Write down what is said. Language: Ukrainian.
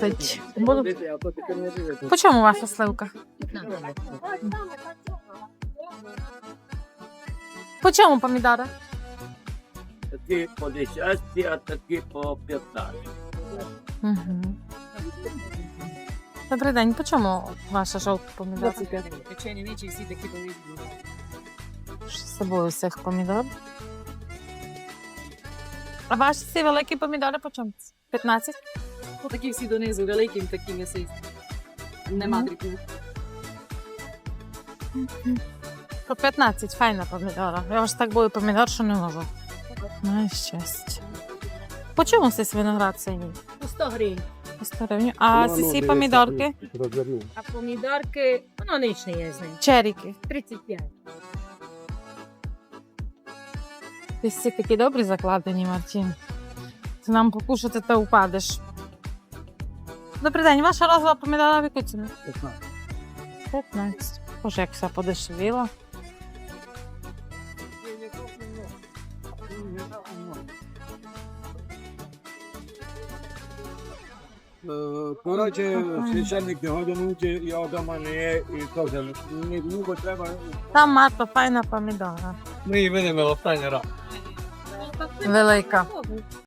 Пить. Буду... По чому ваша сливка? По чому помідори? Такі по 10, а такі по 15. Угу. Добрий день, по чому ваша жовта помідора? Печені вічі всі такі повинні. Що з собою всіх помідор. А ваші ці великі помідори по чому? 15? Ну, такі всі донизу, великі, такі м'ясисті. Нема дрібних. По 15, файна помідора. Я аж так бою помідор, що не можу. Має щастя. По чому цей виноград цей? По 100 гривень. По 100 гривень. А ці всі помідорки? А помідорки, воно нічне є з ним. Черіки. 35. Ти всі такі добрі закладені, Мартін. Ти нам покушати та упадеш. Добрий день, ваша розова помідора в яку ціну? 15. Боже, як все подешевіло. Коротше, священник не годинуті, його дома не є, і теж не довго треба. Там Марта файна помідора. Ми її видимо останній раз. Велика.